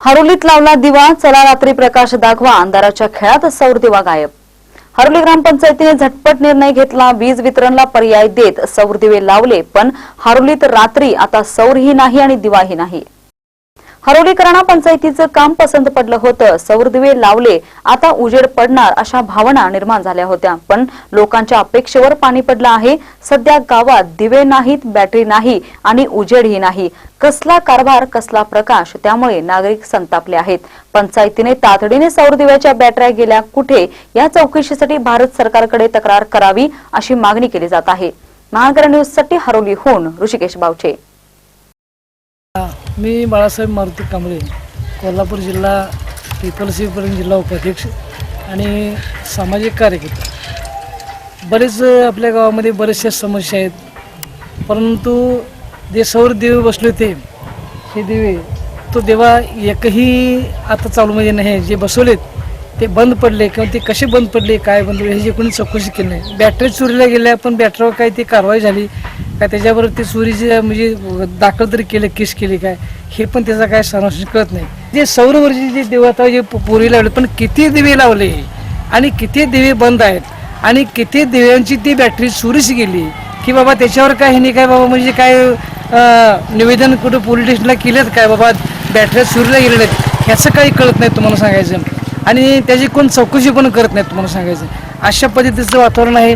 हरोलीत लावला दिवा चला रात्री प्रकाश दाखवा अंधाराच्या खेळात सौर दिवा गायब. हरोली ग्रामपंचायतीने झटपट निर्णय घेतला वीज वितरणला पर्याय देत सौर दिवे लावले पण हरोलीत रात्री आता सौरही नाही आणि दिवाही नाही. हरोलीकरणा पंचायतीचं काम पसंत पडलं होतं. सौर दिवे लावले आता उजेड पडणार अशा भावना निर्माण झाल्या होत्या. पण लोकांच्या अपेक्षेवर पाणी पडलं आहे. सध्या गावात दिवे नाहीत बॅटरी नाही आणि उजेडही नाही. कसला कारभार कसला प्रकाश त्यामुळे नागरिक संतापले आहेत. पंचायतीने तातडीने सौर दिव्याच्या बॅटऱ्या गेल्या कुठे? या चौकशीसाठी भारत सरकारकडे तक्रार करावी अशी मागणी केली जात आहे. महानगर न्यूजसाठी हरोलीहून ऋषिकेश बावचे. मी बाळासाहेब मारुती कांबळे कोल्हापूर जिल्हा पीपल्स विपणन जिल्हा उपाध्यक्ष आणि सामाजिक कार्यकर्ता. बरेच आपल्या गावामध्ये बरेचशा समस्या आहेत. परंतु जे सौर देवी बसले होते हे दिवे तो देवा एकही आता चालूमध्ये नाही. जे बसवलेत ते बंद पडले किंवा ते कसे बंद पडले काय बंद पडले जे कोणी चौकशी केली नाही. बॅटरी चोरीला गेल्या पण बॅटरीवर काय ती कारवाई झाली का त्याच्यावर ते चोरीचे म्हणजे दाखल तरी केलं केस केली काय? हे पण त्याचा काय संरक्षण कळत नाही. जे सौरवरचे जे देवता जे पोरी लावले पण किती दिवे लावले? आणि किती दिवे बंद आहेत? आणि किती दिव्यांची ती बॅटरी चोरीच गेली? की बाबा त्याच्यावर काय ह्यानी काय बाबा म्हणजे काय निवेदन कुठं पोलीस स्टेशनला केलेत काय बाबा? बॅटऱ्या चोरीला गेलेल्या आहेत. ह्याचं काही कळत नाही तुम्हाला सांगायचं. आणि त्याची कोण चौकशी पण करत नाही तुम्हाला सांगायचं. अशा पद्धतीचं वातावरण आहे.